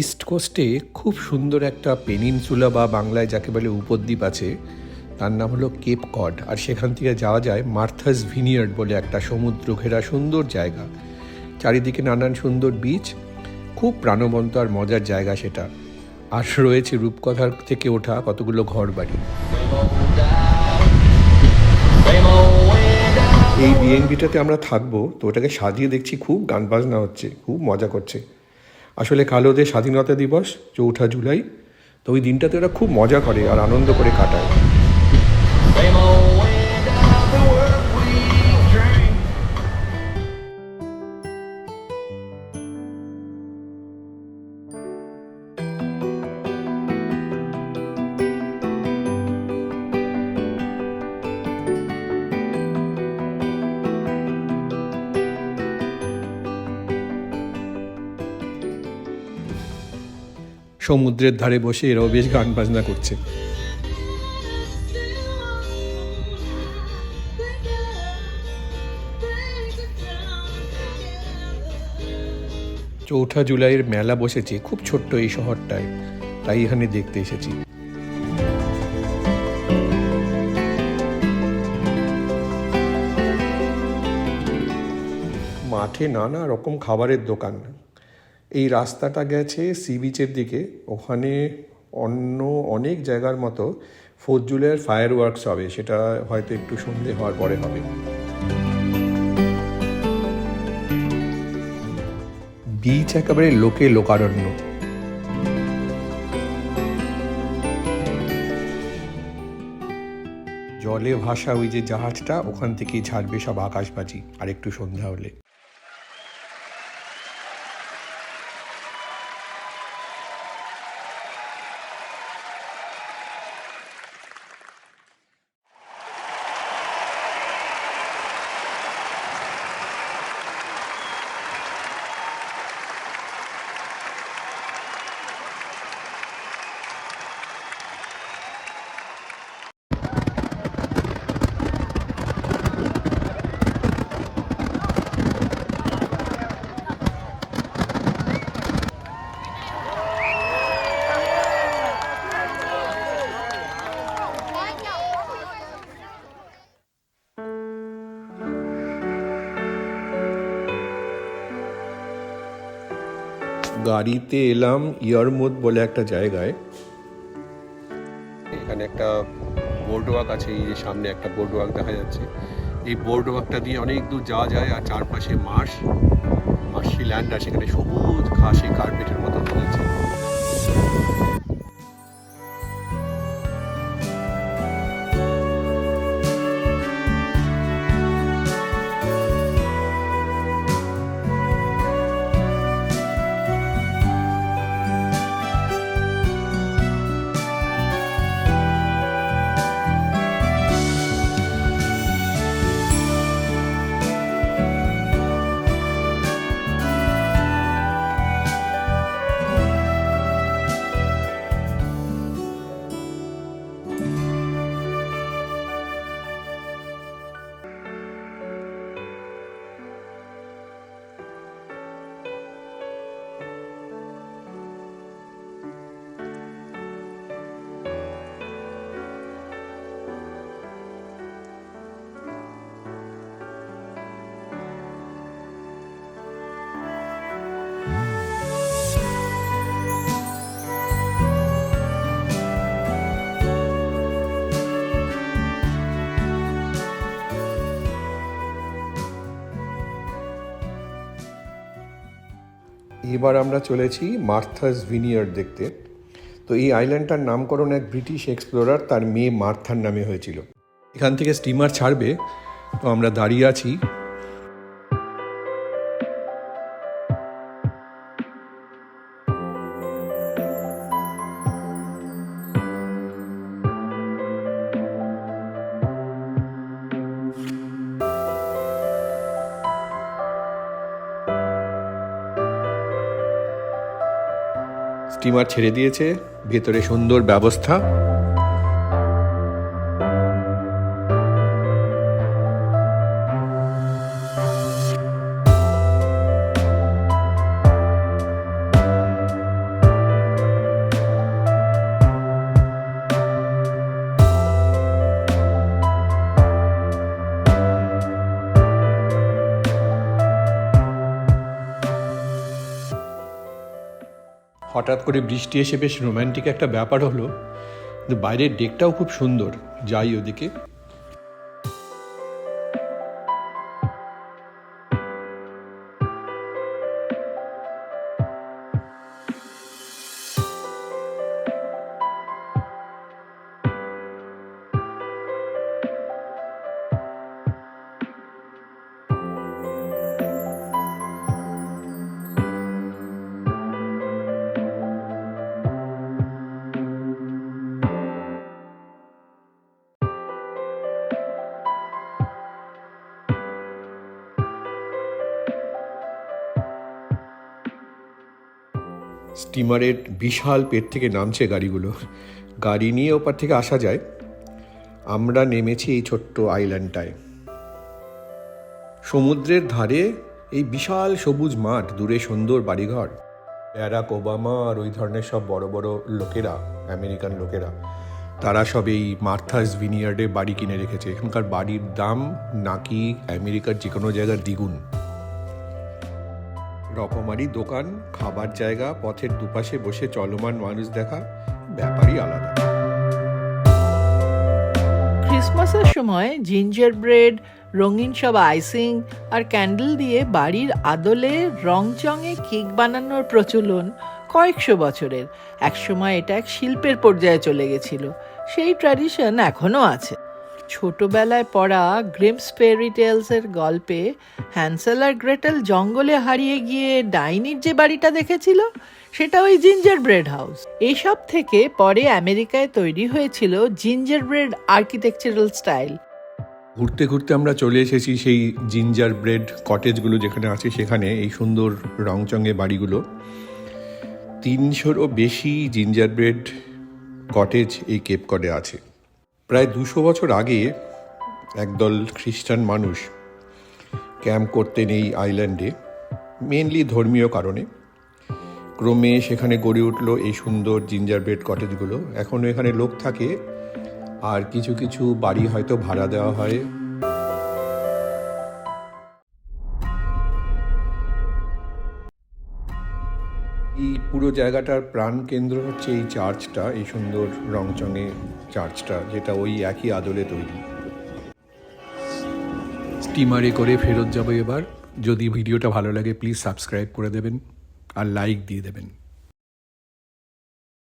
East কোস্টে খুব সুন্দর একটা পেনিনসুলা বা বাংলায় যাকে বলে উপদ্বীপ আছে, তার নাম হলো কেপ কড। আর সেখান থেকে যাওয়া যায় মার্থাস ভিনিয়ার্ড বলে একটা সমুদ্র ঘেরা সুন্দর জায়গা। চারিদিকে নানান সুন্দর বিচ খুব প্রাণবন্ত আর মজার জায়গা সেটা। আর রয়েছে রূপকথার থেকে ওঠা কতগুলো ঘর বাড়ি এই বিএনবিটাতে আমরা থাকব, তো ওটাকে সাজিয়ে দেখছি, খুব গান বাজনা হচ্ছে, খুব মজা করছে। আসলে কালোদের স্বাধীনতা দিবস, চৌঠা জুলাই। তো ওই দিনটাতে ওরা খুব মজা করে আর আনন্দ করে কাটায়। সমুদ্রের ধারে বসে এরাও বেশ গান বাজনা করছে। চৌঠা জুলাইয়ের মেলা বসেছে খুব ছোট্ট এই শহরটায়, তাই এখানে দেখতে এসেছি। মাঠে নানা রকম খাবারের দোকান। এই রাস্তাটা গেছে সি বিচের দিকে। ওখানে অন্য অনেক জায়গার মতো ফোর্থ জুলাইয়ের ফায়ার ওয়ার্কস হবে। সেটা হয়তো একটু সন্ধে হওয়ার পরে হবে। বিচ একেবারে লোকে লোকারণ্য। জলে ভাসা ওই যে জাহাজটা, ওখান থেকেই ছাড়বে সব আকাশবাজি। আর একটু সন্ধ্যা হলে। গাড়িতে এলাম, ইয়ারমুদ বলে একটা জায়গায়। এখানে একটা বোর্ড ওয়াক আছে, এই যে সামনে একটা বোর্ড ওয়াক দেখা যাচ্ছে। এই বোর্ড ওয়াকটা দিয়ে অনেক দূর যাওয়া যায়, আর চারপাশে মাস মাসি ল্যান্ড আছে সেখানে সবুজ ঘাসে কার্পেটের মতো চলছে এবার আমরা চলেছি মার্থাস ভিনিয়ার দেখতে। তো এই আইল্যান্ডটার নামকরণ এক ব্রিটিশ এক্সপ্লোরার তার মেয়ে মার্থার নামে হয়েছিল। এখান থেকে স্টিমার ছাড়বে, তো আমরা দাঁড়িয়ে আছি স্টিমার ছেড়ে দিয়েছে। ভেতরে সুন্দর ব্যবস্থা। হঠাৎ করে বৃষ্টি এসে বেশ রোম্যান্টিক একটা ব্যাপার হলো। বাইরের ডেকটাও খুব সুন্দর, যাই ওদিকে। স্টিমারের বিশাল পেট থেকে নামছে গাড়িগুলো। গাড়ি নিয়ে ওপার থেকে আসা যায়। আমরা নেমেছি এই ছোট্ট আইল্যান্ডটায়। সমুদ্রের ধারে এই বিশাল সবুজ মাঠ, দূরে সুন্দর বাড়িঘর। ব্যারাক ওবামা আর ওই ধরনের সব বড় বড় লোকেরা, আমেরিকান লোকেরা, তারা সব এই মার্থাস ভিনিয়ার্ডে বাড়ি কিনে রেখেছে। এখানকার বাড়ির দাম নাকি আমেরিকার যে কোনো জায়গার দ্বিগুণ। রকমারি দোকান, খাবার জায়গা, পথের দুপাশে বসে চলমান মানুষ দেখা, ব্যাপারই আলাদা। ক্রিসমাসের সময় জিঞ্জার ব্রেড, রঙিন সব আইসিং আর ক্যান্ডেল দিয়ে বাড়ির আদলে রংচঙে কেক বানানোর প্রচলন কয়েকশো বছরের। একসময় এটা এক শিল্পের পর্যায়ে চলে গেছিল। সেই ট্র্যাডিশন এখনও আছে। ছোটবেলায় পড়া গ্রিমস ফেরি টেলসের গল্পে হ্যান্সেল আর গ্রেটেল জঙ্গলে হারিয়ে গিয়ে ডাইনির যে বাড়িটা দেখেছিল, সেটা ওই জিঞ্জার ব্রেড হাউস এইসব থেকে পরে আমেরিকায় তৈরি হয়েছিল জিঞ্জার ব্রেড আর্কিটেকচারাল স্টাইল ঘুরতে ঘুরতে আমরা চলে এসেছি সেই জিঞ্জার ব্রেড কটেজগুলো যেখানে আছে, সেখানে এই সুন্দর রংচঙে বাড়িগুলো। তিনশোরও বেশি জিঞ্জার ব্রেড কটেজ এই কেপ কডে আছে। প্রায় দুশো বছর আগে একদল খ্রিস্টান মানুষ ক্যাম্প করতেন এই আইল্যান্ডে মেনলি ধর্মীয় কারণে। ক্রমে সেখানে গড়ে উঠল এই সুন্দর জিঞ্জার ব্রেড কটেজগুলো। এখনও এখানে লোক থাকে, আর কিছু কিছু বাড়ি হয়তো ভাড়া দেওয়া হয়। এই পুরো জায়গাটার প্রাণ কেন্দ্র হচ্ছে এই চার্চটা, এই সুন্দর রংচঙে চার্চটা, যেটা ওই একই আদলে তৈরি। স্টিমারে করে ফেরত যাব এবার। যদি ভিডিওটা ভালো লাগে, প্লিজ সাবস্ক্রাইব করে দেবেন আর লাইক দিয়ে দেবেন।